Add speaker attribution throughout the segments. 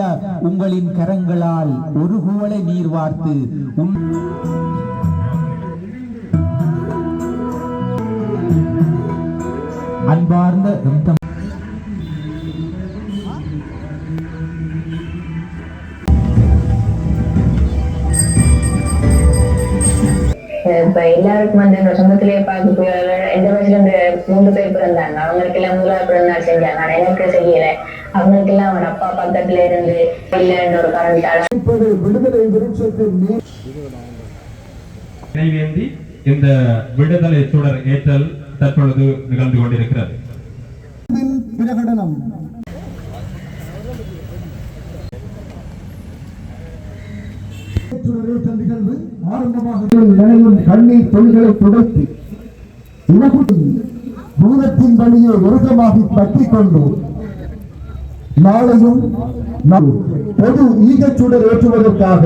Speaker 1: உறவுகளோடு உங்களின் கரங்களால் ஒரு குவளை நீர் வார்த்து உன் அன்பார்ந்த எம்
Speaker 2: இப்ப எல்லாருக்கும் வந்து இந்த சொந்தத்திலேயே பார்க்கக்கூடிய எந்த வயசுல இந்த மூன்று பேர் பிறந்தாங்க? அவங்களுக்கு எல்லாம் முதலாவது பிறந்த செஞ்சாங்க ஆனா எனக்கு செய்யல. அவங்களுக்கு எல்லாம் அவன் அப்பா பக்கத்துல இருந்து இல்லைன்ற ஒரு காரணத்தால
Speaker 3: விடுதலை விருட்சத்தின் நீர்
Speaker 4: நினைவேந்தி இந்த விடுதலை சுடர் ஏற்றல் தற்பொழுது நிகழ்ந்து கொண்டிருக்கிறது.
Speaker 3: பிரகடனம். சுடரேற்ற நிகழ்வு ஆரம்பமாக நினைவும் கண்ணீர் தொழில்களை துடைத்து உணவுடன் பூதத்தின் வழியை உருகமாகி பற்றிக் கொண்டு நாளையும் பொது ஈகச்சுடர் ஏற்றுவதற்காக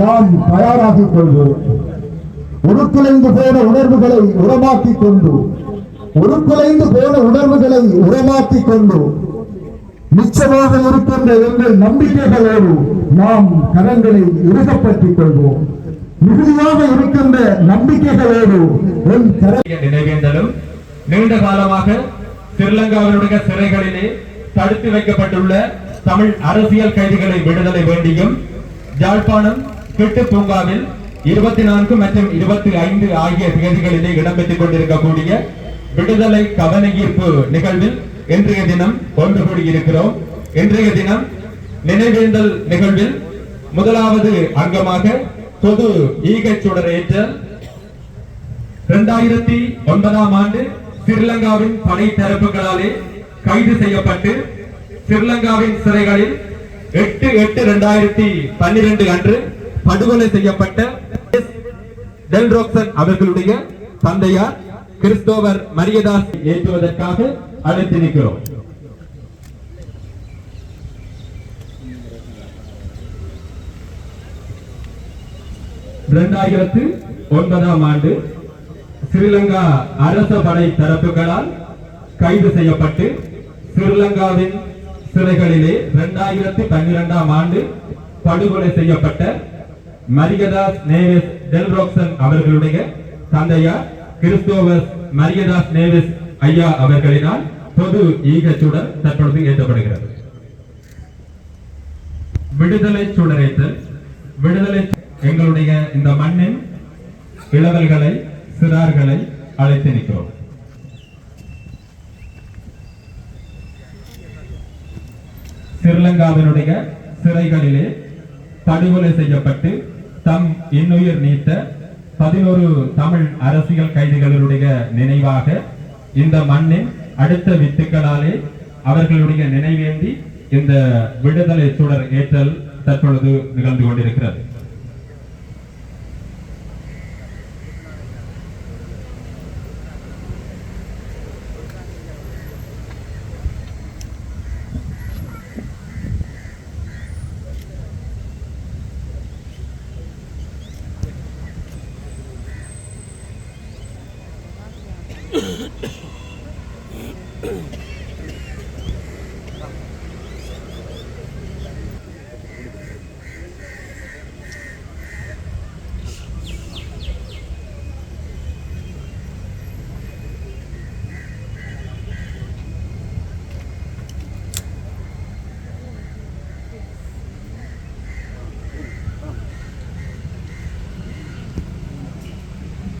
Speaker 3: நாம் தயாராகிக் கொள்வோம் உருக்குலைந்து போன உணர்வுகளை உரமாக்கிக் கொண்டு உருக்குலைந்து போன உணர்வுகளை உரமாக்கிக் கொண்டு நிச்சயமாக இருக்கின்ற எங்கள் நம்பிக்கைகளோடு நாம் கரங்களை இறுகப்படுத்திக் கொள்வோம். மிகுதியாக இருக்கின்ற நம்பிக்கைகளோடு என்
Speaker 4: நினைவேந்தலும் நீண்ட காலமாக ஸ்ரீலங்காவினுடைய சிறைகளிலே தடுத்து வைக்கப்பட்டுள்ள தமிழ் அரசியல் கைதிகளை விடுதலை வேண்டியும் யாழ்ப்பாணம் கிட்டு பூங்காவில் இருபத்தி நான்கு மற்றும் இருபத்தி ஐந்து ஆகிய தேதிகளிலே இடம்பெற்றுக் கொண்டிருக்கக்கூடிய விடுதலை கவன ஈர்ப்பு நிகழ்வில் இன்றைய தினம் ஒன்று கூடியிருக்கிறோம். இன்றைய தினம் நினைவேந்தல் நிகழ்வில் முதலாவது அங்கமாக பொது ஈகச் சுடர் ஏற்றல் இரண்டாயிரத்தி ஒன்பதாம் ஆண்டு ஸ்ரீலங்காவின் படை தரப்புகளாலே கைது செய்யப்பட்டு ஸ்ரீலங்காவின் சிறைகளில் எட்டு எட்டு இரண்டாயிரத்தி பன்னிரண்டு அன்று படுகொலை செய்யப்பட்ட டெல்ரோக்சன் அவர்களுடைய தந்தையார் கிறிஸ்தோவர் மரியதாஸ் ஏற்றுவதற்காக அழைத்து நிற்கிறோம் இரண்டாயிரத்து ஒன்பதாம் ஆண்டு ஸ்ரீலங்கா அரச படை தரப்புகளால் கைது செய்யப்பட்டு ஸ்ரீலங்காவின் சிறைகளிலே இரண்டாயிரத்தி பன்னிரெண்டாம் ஆண்டு படுகொலை செய்யப்பட்ட மரியதாஸ் நேவிஸ் டெல்ரோக்சன் அவர்களுடைய தந்தையார் கிறிஸ்தோவஸ் மரியதாஸ் நேவிஸ் ஐயா அவர்களினால் பொது ஈகச்சுடர் தற்பொழுது ஏற்றப்படுகிறது. விடுதலை சுடரேற்றல். விடுதலை எங்களுடைய இந்த மண்ணின் இளவல்களை சிறார்களை அழைத்து நிற்கிறோம் ஸ்ரீலங்காவினுடைய சிறைகளிலே படுகொலை செய்யப்பட்டு தம் இன்னுயிர் நீத்த பதினோரு தமிழ் அரசியல் கைதிகளுடைய நினைவாக இந்த மண்ணின் அடுத்த வித்துக்களாலே அவர்களுடைய நினைவேந்தி இந்த விடுதலை சுடர் ஏற்றல் தற்பொழுது நிகழ்ந்து கொண்டிருக்கிறது.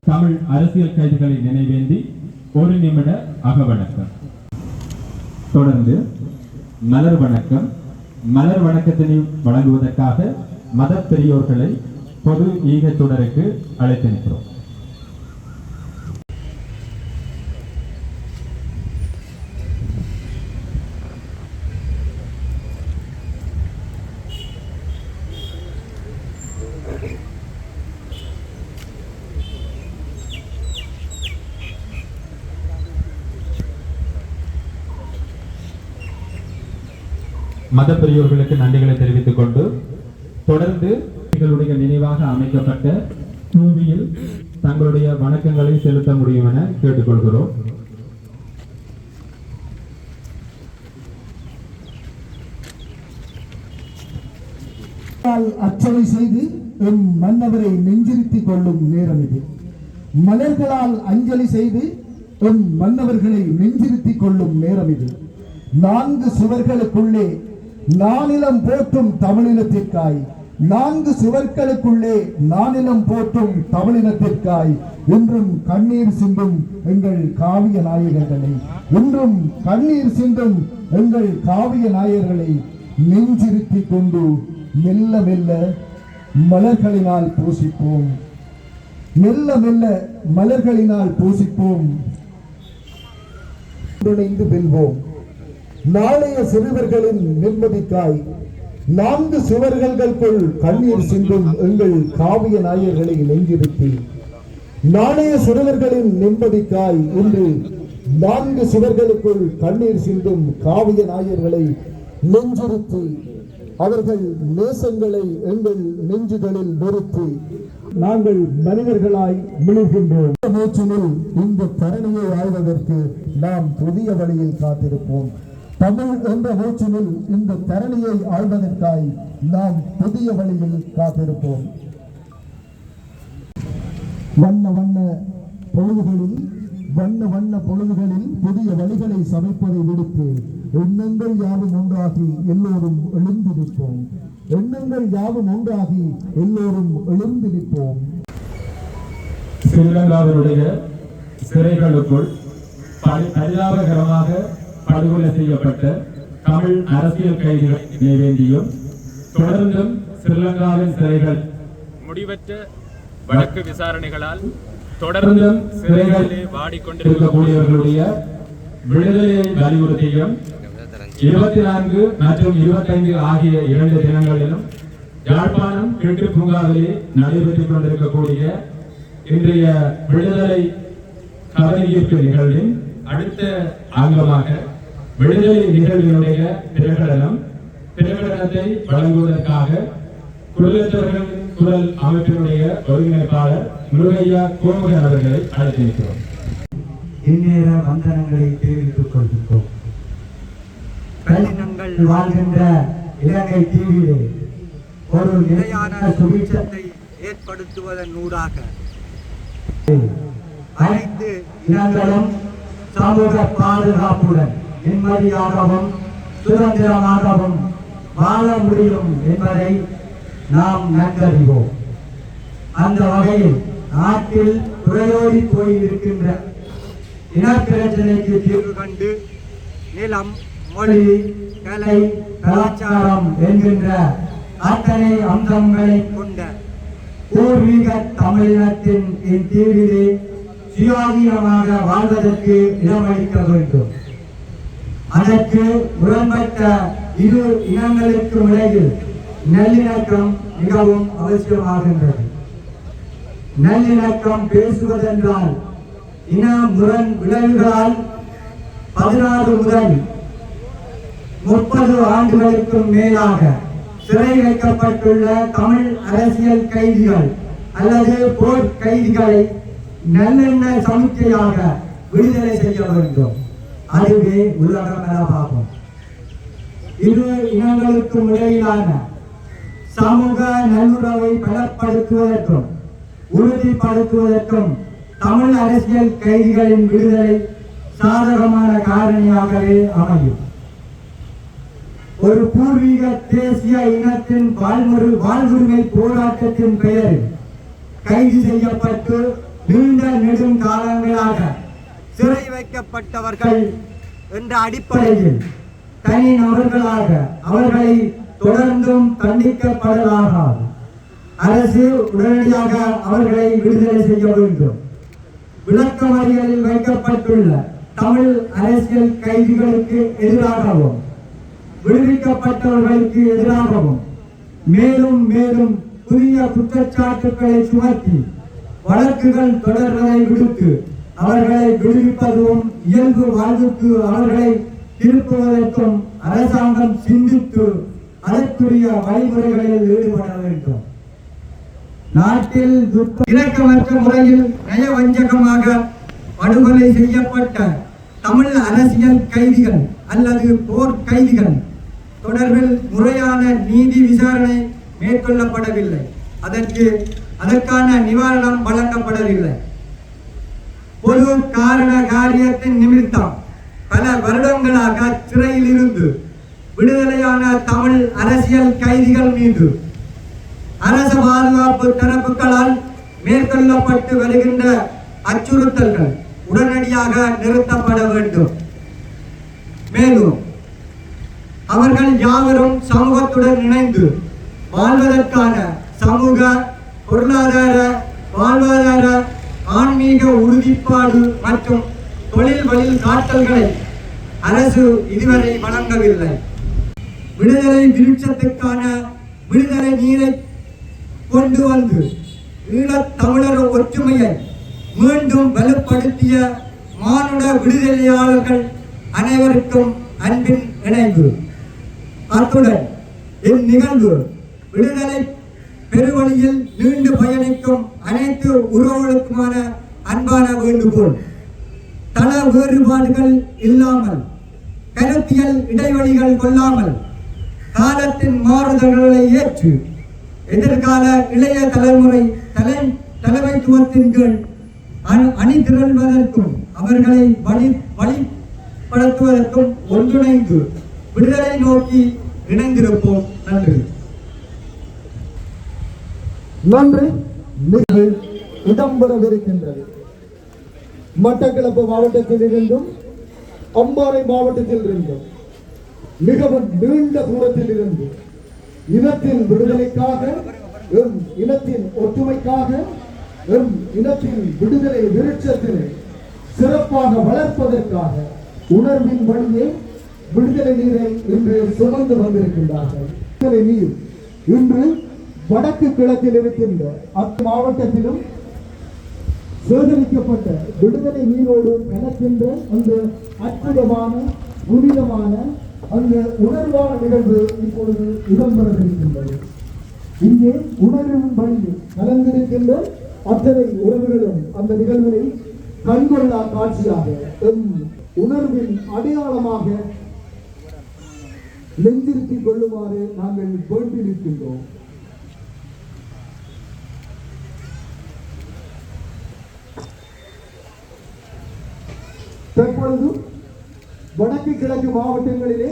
Speaker 4: தமிழ் அரசியல் கைதிகளை நினைவேந்தி ஒரு நிமிட அகவணக்கம் தொடர்ந்து மலர் வணக்கம். மலர் வணக்கத்தினை வழங்குவதற்காக மத பெரியோர்களை பொது ஈகத் தொடருக்கு அழைத்து மத பெரியோர்களுக்கு நன்றிகளை தெரிவித்துக் கொண்டு தொடர்ந்து எங்களுடைய நினைவாக அமைக்கப்பட்ட பூமியில் தங்களுடைய வணக்கங்களை செலுத்த முடியும் என கேட்டுக்கொள்கிறோம்.
Speaker 3: அச்சலை செய்து என் மன்னவரை நெஞ்சிருத்தி கொள்ளும் நேரம் இது. மலர்களால் அஞ்சலி செய்து என் மன்னவர்களை நெஞ்சிருத்தி கொள்ளும் நேரம் இது. நான்கு சுவர்களுக்குள்ளே நானிலம் போற்றும் தமிழினத்திற்காய். நான்கு சுவர்களுக்குள்ளே நானிலம் போற்றும் தமிழினத்திற்காய். இன்றும் கண்ணீர் சிந்தும் எங்கள் காவிய நாயகர்களை. இன்றும் கண்ணீர் சிந்தும் எங்கள் காவிய நாயகர்களை நெஞ்சிருத்தி கொண்டு மெல்ல மெல்ல மலர்களினால் பூசிப்போம். மெல்ல மெல்ல மலர்களினால் பூசிப்போம். ஒன்றிணைந்து வெல்வோம். நாளைய சிறுவர்களின் நிம்மதிக்காய் நான்கு சுவர்களுக்குள் கண்ணீர் சிந்தும் எங்கள் காவிய நாயர்களை நெஞ்சிருத்தி நாளைய சிறுவர்களின் நிம்மதிக்காய் இன்று நான்கு சுவர்களுக்குள் கண்ணீர் சிந்தும் காவிய நாயர்களை நெஞ்சிருத்தி அவர்கள் நேசங்களை எங்கள் நெஞ்சுகளில் நிறுத்தி நாங்கள் மனிதர்களாய் மிளிர்கின்றோம். இந்த மூச்சினில் இந்த தரணியை ஆய்வதற்கு நாம் புதிய வழியில் காத்திருப்போம். தமிழ் என்ற மூச்சினில் இந்த தரணியை ஆழ்வதற்காய் நாம் புதிய வழியில் காத்திருப்போம். வண்ண வண்ண பொழுதுகளில் வண்ண வண்ண பொழுதுகளில் புதிய வழிகளை சமைப்பதை விடுத்து எண்ணங்கள் யாவும் ஒன்றாகி எல்லோரும் எழுந்திருப்போம். எண்ணங்கள் யாவும் ஒன்றாகி எல்லோரும் எழுந்திருப்போம்.
Speaker 4: ஸ்ரீலங்காவினுடைய சிறைகளுக்குள் பரிதாபகரமாக படுகொலை செய்யப்பட்ட தமிழ் அரசியல் கைதிகளை வேண்டியும் தொடர்ந்தும் ஸ்ரீலங்காவின் சிறைகள்
Speaker 5: முடிவற்ற வழக்கு விசாரணைகளால்
Speaker 4: தொடர்ந்தும் சிறைகளிலே இருக்கக்கூடியவர்களுடைய விடுதலையை வலியுறுத்தியும் இருபத்தி நான்கு மற்றும் இருபத்தைந்து ஆகிய இரண்டு தினங்களிலும் யாழ்ப்பாணம் கிழக்கு பூங்காவிலே நடைபெற்றுக் கொண்டிருக்கக்கூடிய இன்றைய விடுதலை கவனஈர்ப்பு நிகழ்வின் அடுத்த அங்கமாக விடுதலை நிகழ்வினுடைய பிரகடனம் பிரகடனத்தை வழங்குவதற்காக குரலற்றவர்களின் குரல் அமைப்பினுடைய ஒருங்கிணைப்பாளர் முருகையா கோமுகன் அவர்களை அழைத்திருக்கிறோம்.
Speaker 6: இந்நேர வந்தனங்களை தெரிவித்துக் கொள்கின்றோம். கலினங்கள் வாழ்கின்ற இலங்கை தீவிலே ஒரு நிலையான சுபீட்சத்தை ஏற்படுத்துவதன் ஊடாக அனைத்து இனங்களும் சமூக பாதுகாப்புடன் நிம்மதியாகவும் சுதந்திரமாகவும் வாழ முடியும் என்பதை நாம் நன்கறிவோம். அந்த வகையில் நாட்டில் துறையோடி போயிருக்கின்ற இனப்பிரச்சனைக்கு தீர்வு கண்டு நிலம் மொழி கலை கலாச்சாரம் என்கின்ற அத்தனை அம்சங்களை கொண்ட பூர்வீக தமிழினத்தின் தீவிலே சுயாதீனமாக வாழ்வதற்கு இடமளிக்க வேண்டும். அதற்கு முரண்பட்ட இரு இனங்களுக்கும் இடையில் நல்லிணக்கம் மிகவும் அவசியமாகின்றது. நல்லிணக்கம் பேசுவதென்றால் இன முரண் விளைவுகளால் பதினாறு முதல் முப்பது ஆண்டுகளுக்கும் மேலாக சிறை வைக்கப்பட்டுள்ள தமிழ் அரசியல் கைதிகள் அல்லது போர் கைதிகளை நல்லெண்ண சமிக்கையாக விடுதலை செய்ய வேண்டும். அதுவே என பார்ப்போம். இரு இனங்களுக்கும் இடையிலான சமூக நல்லுறவை பலப்படுத்துவதற்கும் உறுதிப்படுத்துவதற்கும் தமிழ் அரசியல் கைதிகளின் விடுதலை சாதகமான காரணியாகவே அமையும். ஒரு பூர்வீக தேசிய இனத்தின் வாழ்முறை வாழ்வுரிமை போராட்டத்தின் பெயரில் கைது செய்யப்பட்டு நீண்ட நெடுங்காலங்களாக சிறை வைக்கப்பட்டவர்கள் என்ற அடிப்படையில் தனி நபர்களாக அவர்களை தொடர்ந்தும் தண்டிக்கப்படலாகாது. அரசு உடனடியாக அவர்களை விடுதலை செய்ய வேண்டும். விளக்கமறியலில் வைக்கப்பட்டுள்ள தமிழ் அரசியல் கைதிகளுக்கு எதிராகவும் விடுவிக்கப்பட்டவர்களுக்கு எதிராகவும் மேலும் மேலும் புதிய குற்றச்சாட்டுக்களை சுமத்தி வழக்குகள் தொடர்வதை விடுத்து அவர்களை விடுவிப்பதும் இயல்பு வாழ்வுக்கு அவர்களை திருப்புவதற்கும் அரசாங்கம் சிந்தித்து அதற்குரிய வழிமுறைகளில் ஈடுபட வேண்டும். நாட்டில் துக்க- முறையில் நயவஞ்சகமாக படுகொலை செய்யப்பட்ட தமிழ் அரசியல் கைதிகள் அல்லது போர் கைதிகள் தொடர்பில் முறையான நீதி விசாரணை மேற்கொள்ளப்படவில்லை. அதற்கு அதற்கான நிவாரணம் வழங்கப்படவில்லை. பொது காரண காரியத்தின் நிமித்தம். பல வருடங்களாக சிறையில் இருந்து விடுதலையான தமிழ் அரசியல் கைதிகள் மீது. அரசு பாதுகாப்பு தரப்புகளால் மேற்கொள்ளப்பட்டு வருகின்ற அச்சுறுத்தல்கள் உடனடியாக நிறுத்தப்பட வேண்டும். மேலும் அவர்கள் யாவரும் சமூகத்துடன் இணைந்து வாழ்வதற்கான சமூக பொருளாதார வாழ்வாதார ஆன்மீக உறுதிப்பாடு மற்றும் தொழில் வழி காட்டல்களை அரசு இதுவரை வழங்கவில்லை. விடுதலை விருட்சத்துக்கான விடுதலை நீரை கொண்டு வந்து ஈழத் தமிழர் ஒற்றுமையை மீண்டும் வலுப்படுத்திய மானுட விடுதலையாளர்கள் அனைவருக்கும் அன்பின் இணைவு. அத்துடன் இந்நிகழ்வு விடுதலை பெருவழியில் நீண்டு பயணிக்கும் அனைத்து உறவுகளுக்குமான அன்பான வேண்டுகோள். தள வேறுபாடுகள் இல்லாமல் கருத்தியல் இடைவெளிகள் கொள்ளாமல் காலத்தின் மாறுதல்களை ஏற்று எதிர்கால இளைய தலைமுறை தலை தலைமைத்துவத்தின் கீழ் அணி அணி திரள்வதற்கும் அவர்களை வழி வழிப்படுத்துவதற்கும் ஒன்றிணைந்து விடுதலை நோக்கி இணைந்திருப்போம். நன்றி.
Speaker 3: நன்றி. நிகழ்வு இடம்பெறவிருக்கின்றது. மட்டக்களப்பு மாவட்டத்தில் இருந்தும் அம்பாறை மாவட்டத்தில் இருந்தும் மிகவும் நீண்ட தூரத்தில் இருந்து இனத்தின் விடுதலைக்காக எம் இனத்தின் ஒற்றுமைக்காக எம் இனத்தின் விடுதலை விருட்சத்தினை சிறப்பாக வளர்ப்பதற்காக உணர்வின் வழியே விடுதலை நீரை இன்று சுமந்து வந்திருக்கின்றார்கள். விடுதலை நீர் இன்று வடக்கு கிழக்கில் இருக்கின்ற அத் மாவட்டத்திலும் சேகரிக்கப்பட்ட விடுதலை நீரோடு கலக்கின்ற அந்த அற்புதமான புனிதமான அந்த உணர்வான நிகழ்வு இப்பொழுது இடம்பெறவிருக்கின்றது. இங்கே உணர்வின் வழியில் கலந்திருக்கின்ற அத்தனை உறவுகளும் அந்த நிகழ்வுகளை கண்கொள்ளா காட்சியாக எம் உணர்வின் அடையாளமாக நெஞ்சிருத்திக் கொள்ளுமாறு நாங்கள் வேண்டியிருக்கின்றோம். தற்பொழுது வடக்கு கிழக்கு மாவட்டங்களிலே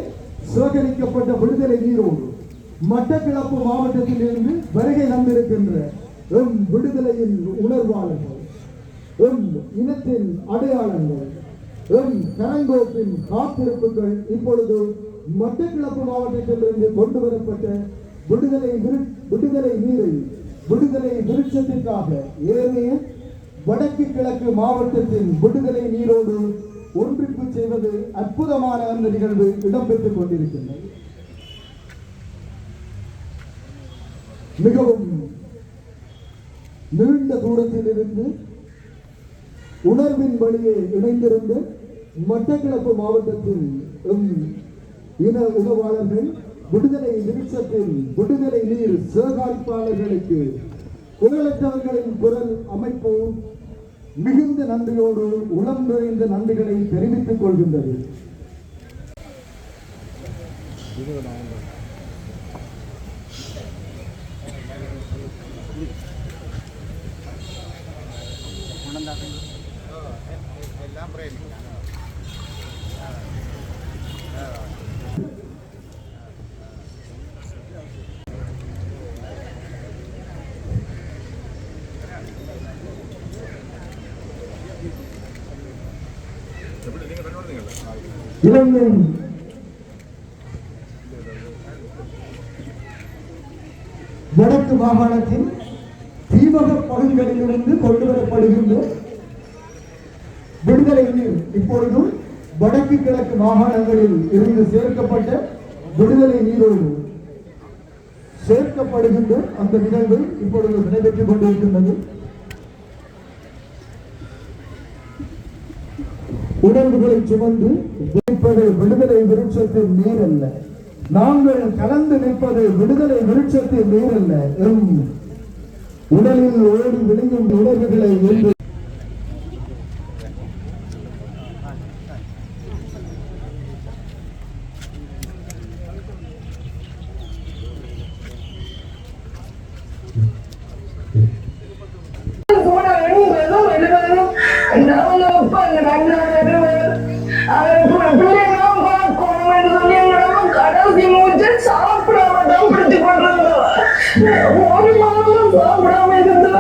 Speaker 3: சேகரிக்கப்பட்ட விடுதலை நீரோடு மட்டக்கிழப்பு மாவட்டத்திலிருந்து வருகை தந்திருக்கின்ற எம் விடுதலையின் உணர்வாளர்கள் எம் இனத்தின் அடையாளங்கள் எம் கரங்கோப்பின் காத்திருப்புகள் இப்பொழுது மட்டக்கிழப்பு மாவட்டத்திலிருந்து கொண்டு வரப்பட்ட விடுதலை விடுதலை நீரை விடுதலை விருட்சத்திற்காக ஏனைய வடக்கு கிழக்கு மாவட்டத்தின் விடுதலை நீரோடு ஒன்றிப்பு செய்வது அற்புதமான அந்த நிகழ்வு இடம்பெற்றுக் கொண்டிருக்கின்றது. மிகவும் நீண்ட தூரத்தில் இருந்து உணர்வின் வழியே இணைந்திருந்து மட்டக்கிழப்பு மாவட்டத்தில் இன உணவாளர்கள் விடுதலை நிமிஷத்தில் விடுதலை நீர் சேகரிப்பாளர்களுக்கு குரலற்றவர்களின் குரல் அமைப்பு மிகுந்த நன்றியோடு உளம் நிறைந்த நன்றிகளை தெரிவித்துக் கொள்கின்றது. இலங்கை வடக்கு மாகாணத்தின் தீபக பகுதிகளிலிருந்து கொண்டு வரப்படுகின்ற விடுதலை நீர் இப்பொழுதும் வடக்கு கிழக்கு மாகாணங்களில் இருந்து சேர்க்கப்பட்ட விடுதலை நீரோடு சேர்க்கப்படுகின்ற அந்த நிகழ்வு இப்பொழுது நடைபெற்றுக் கொண்டிருக்கின்றது. உடல்களை சுமந்து நிற்பது விடுதலை விருட்சத்தின் நீர் அல்ல நாங்கள் கலந்து நிற்பது விடுதலை விருட்சத்தின் நீர் அல்ல உடலில் ஓடி விழுங்கும் உணர்வுகளை என்று
Speaker 2: Thank you.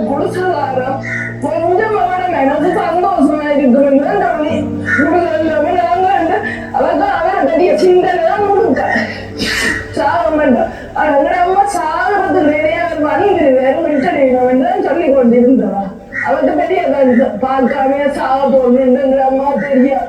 Speaker 2: கடைசியிலே கேட்டவங்க கொஞ்சம் அவட மனசு சந்தோஷமா இருக்குன்னு நாங்க சிந்தனை தான் சாக மாட்டோம் அம்மா சாகிறது நிறைய வந்துருவேன் சொல்லி கொண்டிருந்தவா அவர்கிட்ட பெரிய பார்க்காம சாக போகணுன்ற அம்மா தெரியும்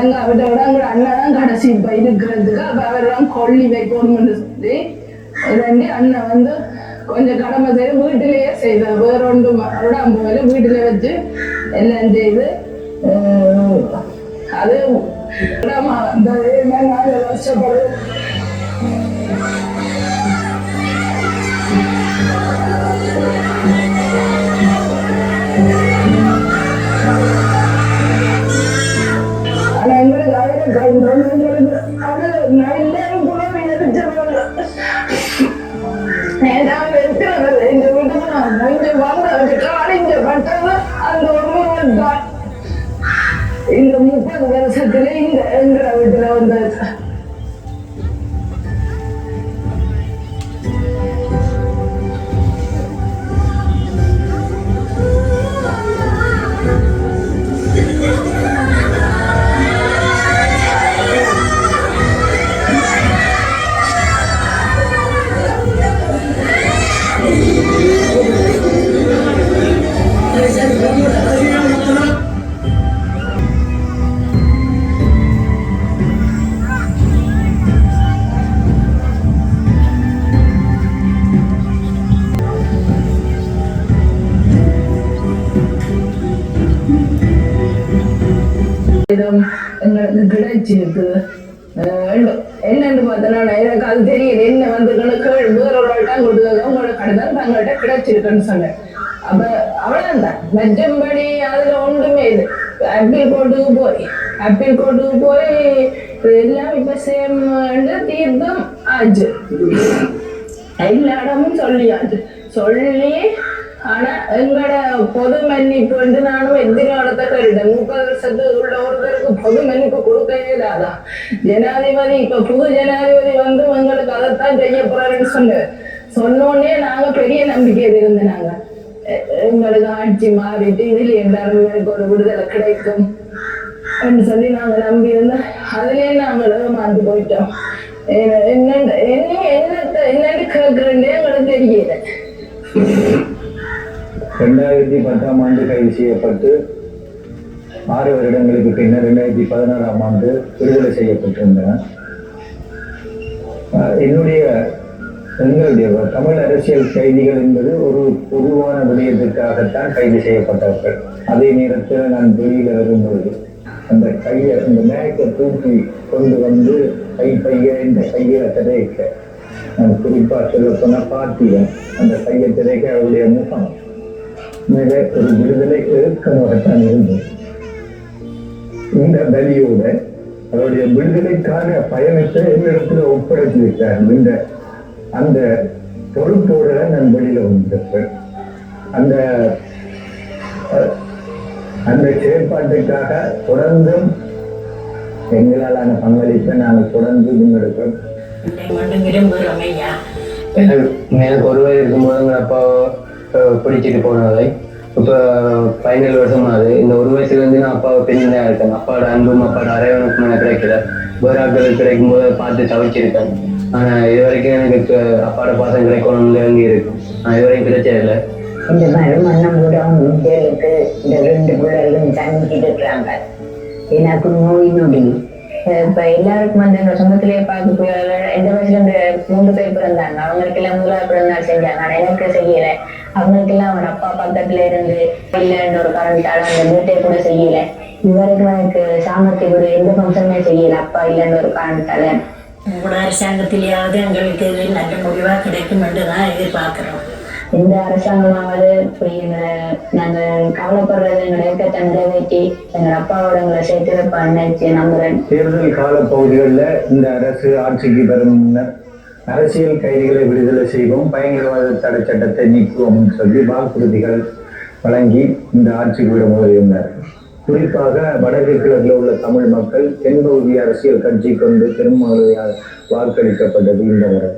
Speaker 2: இல்லைங்க அவர்கிட்ட விட எங்க அண்ணன் கடைசி இப்ப இருக்கிறதுக்கு அப்ப அவரெல்லாம் கொல்லி வைக்கணும்னு சொல்லி ரெண்டு அண்ணன் வந்து கொஞ்சம் கடமை செய்து வீட்டிலேயே செய்தார் வேற ஒன்றும் விடாம போல வீட்டிலே வச்சு எல்லாம் செய்து அது விடாம வந்தது நாங்கள் கஷ்டப்படுது இந்த முப்பது வருஷத்துல இந்த எங்கிற வீட்டுல வந்தாச்சு இடம் எங்களுக்கு கிடைச்சிருக்கு அஹ் என்னன்னு பார்த்தோன்னா எனக்கு அது தெரியுது. என்ன வந்து கேள் வேற ஒரு உங்களோட கடிதம் தங்கள்கிட்ட கிடைச்சிருக்குன்னு சொன்னேன். அப்ப அவ்வளவுதான். மற்றபடி அதுல ஒன்றுமே இது ஆப்பிள் கோட்டுக்கு போய் ஆப்பிள் கோட்டுக்கு போய் எல்லாம் இப்ப சேம் தீர்த்தம் ஆச்சு. எல்லா இடமும் சொல்லியாச்சு. சொல்லி ஆனா எங்களோட பொது மன்னிப்பு வந்து நானும் எத்தனை கருடன் முப்பது வருஷத்து உள்ள ஒருத்தருக்கு பொது மன்னிப்பு கொடுக்கவே இல்லாதான் ஜனாதிபதி இப்ப புது ஜனாதிபதி வந்து எங்களுக்கு அதைத்தான் செய்ய போறாருன்னு சொன்ன சொன்னோடனே நாங்க பெரிய நம்பிக்கையில் இருந்தாங்க எங்களுக்கு ஆட்சி மாறிட்டு இதில் எல்லாரும் எனக்கு ஒரு விடுதலை கிடைக்கும் அப்படின்னு சொல்லி நாங்க நம்பி இருந்தோம் அதுலயே நாங்களும் ஏமாந்து போயிட்டோம். என்ன என்ன என்ன என்னன்னு கேட்கறேன்னே எங்களுக்கு தெரியல.
Speaker 7: ரெண்டாயிரத்தி பத்தாம் ஆண்டு கைது செய்யப்பட்டு ஆறு வருடங்களுக்கு பின்னர் ரெண்டாயிரத்தி பதினாறாம் ஆண்டு விடுதலை செய்யப்பட்டிருந்தேன். என்னுடைய எங்களுடைய தமிழ் அரசியல் கைதிகள் என்பது ஒரு பொதுவான விடயத்திற்காகத்தான் கைது செய்யப்பட்டார்கள் அதே நேரத்தில் நான் வெளியில் வரும்பொழுது அந்த கையை அந்த மேக்கை தூக்கி கொண்டு வந்து கை பைய இந்த கையை திரைக்க நான் குறிப்பாக சொல்ல போன பார்த்தியன் அந்த கையை திரைக்க அவருடைய முகம். மிக ஒரு விடுதலை ஏற்கனவாகத்தான் இருந்தது. இந்த பலியோட அவருடைய விடுதலைக்கான பயணத்தை என்னிடத்துல ஒப்படைத்து விட்டார். இந்த அந்த பொறுப்போட நான் வெளியில வந்திருப்பேன். அந்த அந்த செயற்பாட்டுக்காக தொடர்ந்தும் எங்களாலான பங்களிப்பை நாங்கள் தொடர்ந்து
Speaker 8: ஐயா
Speaker 9: எனக்கு எனக்கு ஒரு வயது இருக்கும்போது எங்கள் அப்பா பிடிச்சிட்டு போனாலே இப்போ பதினேழு வருஷம் ஆகுது இந்த ஒரு வயசுல இருந்து நான் அப்பாவை பெண்ணா இருக்கேன். அப்பாவோட அன்பும் அப்பாவோட அரவணைப்பும் எனக்கு கிடைக்கல. வேறு கிடைக்கும் போது பார்த்து தவிச்சிருக்கேன் ஆனால் இது வரைக்கும் எனக்கு அப்பாவோட பாசம் கிடைக்கணும்னு இறங்கி இருக்கும் ஆனால் இது வரைக்கும் கிடைச்சதில்லை
Speaker 8: இந்த மருமண்ணம் கூட ஜெயிலுக்கு இந்த ரெண்டு பிள்ளைகளும் தங்கிட்டு இருக்கிறாங்க எனக்கு நோய் நொடி. இப்ப எல்லாருக்கும் வந்து எங்க சொந்தத்திலேயே பார்க்க எந்த வயசுல இருந்து மூன்று பேர் பிறந்தாங்க அவங்களுக்கு எல்லாம் முதலாவது பிறந்தநாள் செஞ்சாங்க ஆனா எனக்கு செய்யல. அவங்களுக்கு எல்லாம் அவன் அப்பா பக்கத்துல இருந்து இல்லைன்னு ஒரு காரணத்தால அந்த வீட்டை கூட செய்யல. இவருக்கு எனக்கு சாமர்த்தியம் ஒரு எந்த ஃபங்க்ஷனுமே செய்யல அப்பா இல்லைன்னு ஒரு காரணத்தால.
Speaker 10: உங்களோட அரசாங்கத்திலேயாவது எங்களுக்கு நல்ல முடிவா கிடைக்கும் என்று தான் எதிர்பார்க்கிறோம்.
Speaker 8: இந்த அரசாங்கமாவது இப்படி எங்களை நாங்க கவலைப்படுறது எங்களை இயக்கத்தை நிறைவேற்றி எங்க அப்பாவோட எங்களை சேர்த்து வைப்பான்னு நம்புறேன்
Speaker 7: தேர்தல் கால பகுதிகளில் இந்த அரசு ஆட்சிக்கு பெறும் முன்னர் அரசியல் கைதிகளை விடுதலை செய்வோம் பயங்கரவாத தடை சட்டத்தை நீக்குவோம் சொல்லி வாக்குறுதிகள் வழங்கி இந்த ஆட்சிக்கு விட முதலிருந்தார் குறிப்பாக வடக்கு கிழக்கில் உள்ள தமிழ் மக்கள் தென்பகுதி அரசியல் கட்சி கொண்டு பெரும்பான்மையாக வாக்களிக்கப்பட்டது இந்த முறை.